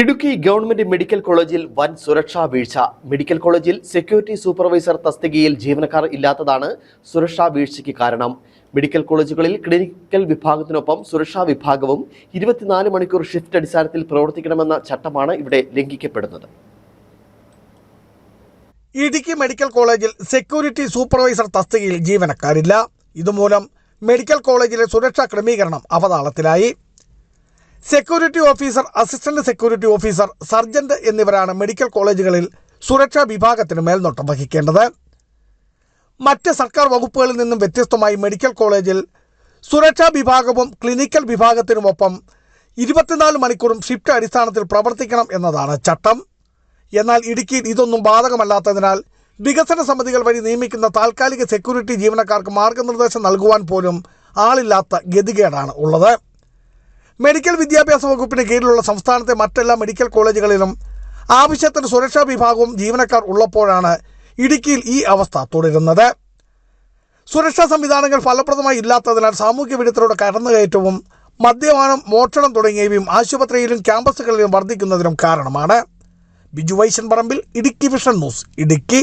Idukki government medical കോളേജിൽ വൻ സുരക്ഷാ വീഴ്ച. മെഡിക്കൽ കോളേജിൽ സെക്യൂരിറ്റി സൂപ്പർവൈസർ തസ്തികയിൽ ജീവനക്കാർ ഇല്ലാത്തതാണ് സുരക്ഷാ വീഴ്ചയ്ക്ക് കാരണം. മെഡിക്കൽ കോളേജുകളിൽ ക്ലിനിക്കൽ വിഭാഗത്തിനൊപ്പം സുരക്ഷാ വിഭാഗവും ഇരുപത്തിനാല് മണിക്കൂർ ഷിഫ്റ്റ് അടിസ്ഥാനത്തിൽ പ്രവർത്തിക്കണമെന്ന ചട്ടമാണ് ഇവിടെ ലംഘിക്കപ്പെടുന്നത്. ഇടുക്കി മെഡിക്കൽ കോളേജിൽ സെക്യൂരിറ്റി സൂപ്പർവൈസർ തസ്തികയിൽ ജീവനക്കാരില്ല. ഇതുമൂലം മെഡിക്കൽ കോളേജിലെ സുരക്ഷാ ക്രമീകരണം അവതാളത്തിലായി security officer assistant security officer sergeant എന്നിവരാണ് മെഡിക്കൽ കോളേജുകളിൽ സുരക്ഷാ വിഭാഗത്തിന് മേൽനോട്ടം വഹിക്കേണ്ടത്. മറ്റ് സർക്കാർ വകുപ്പുകളിൽ നിന്നും വ്യത്യസ്തമായി മെഡിക്കൽ കോളേജിൽ സുരക്ഷാ വിഭാഗവും ക്ലിനിക്കൽ വിഭാഗത്തിനുമൊപ്പം ഇരുപത്തിനാല് മണിക്കൂറും ഷിഫ്റ്റ് അടിസ്ഥാനത്തിൽ പ്രവർത്തിക്കണം എന്നതാണ് ചട്ടം. എന്നാൽ ഇടുക്കിയിൽ ഇതൊന്നും ബാധകമല്ലാത്തതിനാൽ വികസന സമിതികൾ വഴി നിയമിക്കുന്ന താൽക്കാലിക സെക്യൂരിറ്റി ജീവനക്കാർക്ക് മാർഗനിർദ്ദേശം നൽകുവാൻ പോലും ആളില്ലാത്ത ഗതികേടാണ് ഉള്ളത്. മെഡിക്കൽ വിദ്യാഭ്യാസ വകുപ്പിന് കീഴിലുള്ള സംസ്ഥാനത്തെ മറ്റെല്ലാ മെഡിക്കൽ കോളേജുകളിലും ആവശ്യത്തിന് സുരക്ഷാ വിഭാഗവും ജീവനക്കാർ ഉള്ളപ്പോഴാണ് ഇടുക്കിയിൽ ഈ അവസ്ഥ തുടരുന്നത്. സുരക്ഷാ സംവിധാനങ്ങൾ ഫലപ്രദമായി ഇല്ലാത്തതിനാൽ സാമൂഹ്യ വിരുദ്ധരുടെ കടന്നുകയറ്റവും മദ്യപാനം മോഷണം തുടങ്ങിയവയും ആശുപത്രിയിലും ക്യാമ്പസുകളിലും വർദ്ധിക്കുന്നതിനും കാരണമാണ്. Biju Vaishan Parambil Idukki vision news Idukki.